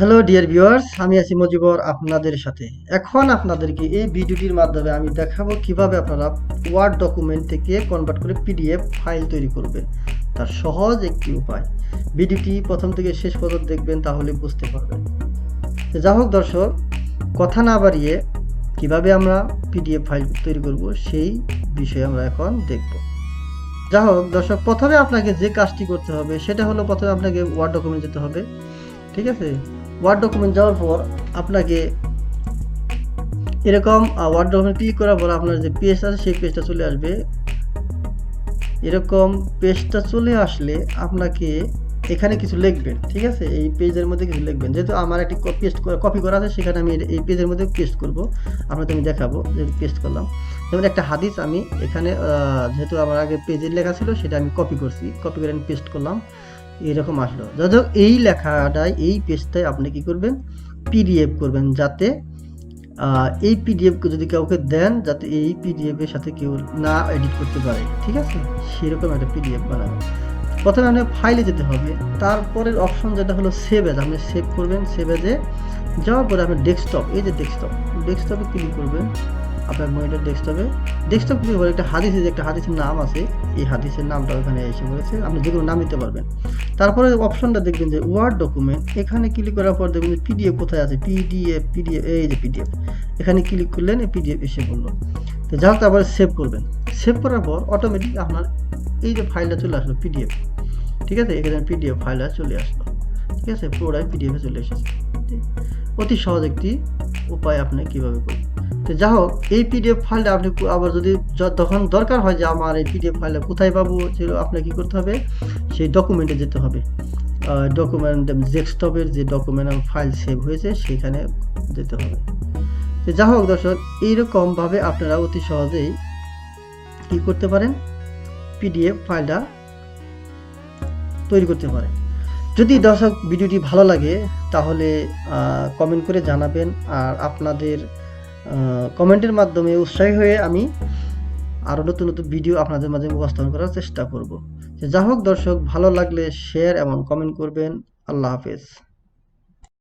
Hello dear viewers আমি আছি মজিবর আপনাদের সাথে। এখন আপনাদেরকে এই ভিডিওটির মাধ্যমে আমি দেখাবো কীভাবে আপনারা ওয়ার্ড ডকুমেন্ট থেকে কনভার্ট করে পিডিএফ ফাইল তৈরি করবেন। তার সহজ একটি উপায়। ভিডিওটি প্রথম থেকে শেষ পর্যন্ত দেখবেন, তাহলে বুঝতে পারবেন। যা হোক দর্শক, কথা না বাড়িয়ে কীভাবে আমরা পিডিএফ ফাইল তৈরি করব, সেই বিষয়ে আমরা এখন দেখব। যা হোক দর্শক, প্রথমে আপনাকে যে কাজটি করতে হবে, সেটা হলো প্রথমে আপনাকে ওয়ার্ড ডকুমেন্ট যেতে হবে। ঠিক আছে? ওয়ার্ড ডকুমেন্ট যাওয়ার পর আপনাকে এরকম ওয়ার্ড ডকুমেন্ট ক্লিক করার পর আপনার যে পেজ আছে সেই পেজটা চলে আসবে। এরকম পেজটা চলে আসলে আপনাকে এখানে কিছু লিখবেন, ঠিক আছে? এই পেজের মধ্যে কিছু লিখবেন। যেহেতু আমার একটি পেস্ট কপি করা আছে, সেখানে আমি এই পেজের মধ্যে পেস্ট করব। আপনাকে আমি দেখাবো, যে পেস্ট করলাম। যেমন একটা হাদিস আমি এখানে যেহেতু আমার আগে পেজের লেখা ছিল, সেটা আমি কপি করছি। কপি করে আমি পেস্ট করলাম। এরকম আসলো। যাই এই লেখাটাই, এই পেজটাই আপনি কি করবেন? পিডিএফ করবেন যাতে এই পিডিএফকে যদি কাউকে দেন, যাতে এই পিডিএফ এর সাথে কেউ না এডিট করতে পারে, ঠিক আছে? সেরকম একটা পিডিএফ বানাবেন। প্রথমে আপনি ফাইলে যেতে হবে। তারপরের অপশন যেটা হলো সেভ এজ আপনি সেভ করবেন সেভ এজে যাওয়ার পরে আপনি ডেস্কটপ এই যে ডেস্কটপ ডেস্কটপে ক্লিক করবেন। আপনার মনিটর ডেস্কটপে ডেস্কটপ করে একটা হাদিসের যে একটা হাদিসের নাম আছে। এই হাদিসের নামটা ওখানে এসে পড়েছে আপনি যে কোনো নাম দিতে পারবেন। তারপরে অপশনটা দেখবেন যে ওয়ার্ড ডকুমেন্ট এখানে ক্লিক করার পর দেখবেন যে পিডিএফ কোথায় আছে? পিডিএফ পিডিএফ এই যে পিডিএফ এখানে ক্লিক করলেন, এই পিডিএফ এসে বলল তো হোক, তারপরে সেভ করবেন। সেভ করার পর অটোমেটিক আপনার এই যে ফাইলটা চলে আসলো পিডিএফ ঠিক আছে? এখানে পিডিএফ ফাইলটা চলে আসলো। ঠিক আছে? পুরোটাই পিডিএফে চলে এসেছে। অতি সহজ একটি উপায় আপনি কীভাবে করবেন তো যা হোক, এই পিডিএফ ফাইলটা আপনি আবার যদি য- তখন দরকার হয় যে আমার এই পিডিএফ ফাইলটা কোথায় পাবো, সেগুলো আপনাকে কী করতে হবে? সেই ডকুমেন্টে যেতে হবে। ডকুমেন্ট ডেস্কটপের যে ডকুমেন্ট ফাইল সেভ হয়েছে সেখানে যেতে হবে। তো যা হোক দর্শক, এইরকমভাবে আপনারা অতি সহজেই কী করতে পারেন? পিডিএফ ফাইলটা তৈরি করতে পারেন। যদি দর্শক, ভিডিওটি ভালো লাগে, তাহলে কমেন্ট করে জানাবেন। আর আপনাদের কমেন্টের মাধ্যমে উৎসাহী হয়ে আমি আরও নতুন নতুন ভিডিও আপনাদের মাঝে উপস্থাপন করার চেষ্টা করব। যা হোক দর্শক, ভালো লাগলে শেয়ার এবং কমেন্ট করবেন। আল্লাহ হাফেজ।